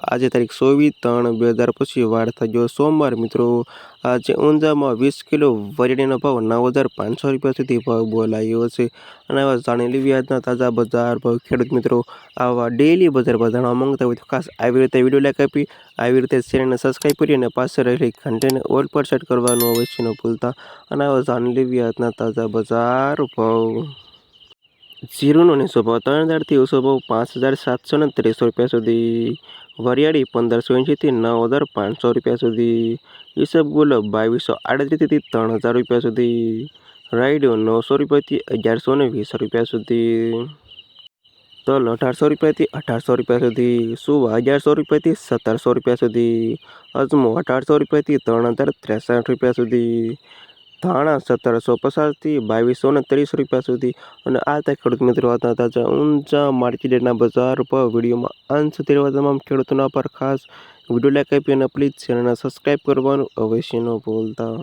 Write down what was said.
આજે તારીખ ચોવીસ ત્રણ બે હજાર પછી વાર થયો સોમવાર મિત્રો. આજે ઊંઝામાં વીસ કિલો વરિયાળીનો ભાવ નવ હજાર પાંચસો રૂપિયા સુધી ભાવ બોલાયો છે. અને આવા જાણી લેવી આજના તાજા બજાર ભાવ ખેડૂત મિત્રો. આવા ડેલી બજાર ભાવ જાણવા માંગતા હોય તો ખાસ આવી રીતે વીડિયો લાઈક આપી, આવી રીતે ચેનલને સબસ્ક્રાઈબ કરી અને પાસે રહેલી ઘંટીને ઓલ પર સેટ કરવાનું અવશ્ય ન ભૂલતા. અને આવા જાણી લેવી આજના તાજા બજાર ભાવ. જીરુનો ને સ્વભાવ ત્રણ હજારથી ઓછો પાંચ હજાર સાતસો ને ત્રીસો રૂપિયા સુધી. વરિયાળી પંદરસો એંશીથી નવ હજાર પાંચસો રૂપિયા સુધી. ઈસબગુલ બાવીસો આડત્રીસથી ત્રણ હજાર રૂપિયા સુધી. રાઈડો નવસો રૂપિયાથી અગિયારસો ને વીસ રૂપિયા સુધી. તલ અઢારસો રૂપિયાથી અઢારસો રૂપિયા સુધી. સુવા અગિયારસો રૂપિયાથી સત્તરસો રૂપિયા સુધી. અજમો અઢારસો રૂપિયાથી ત્રણ હજાર ત્રેસઠ રૂપિયા સુધી. ધાણા સત્તરસો પચાસથી બાવીસો ને ત્રીસ રૂપિયા સુધી. અને આ તે ખેડૂત મિત્રો હતા તાજા ઊંચા માર્કેટના બજાર પર વિડીયોમાં સુધી રહેવા તમામ ખેડૂતોના પર ખાસ વીડિયો લાઈક આપી અને પ્લીઝ ચેનલને સબસ્ક્રાઈબ કરવાનું અવશ્ય ન ભૂલતા.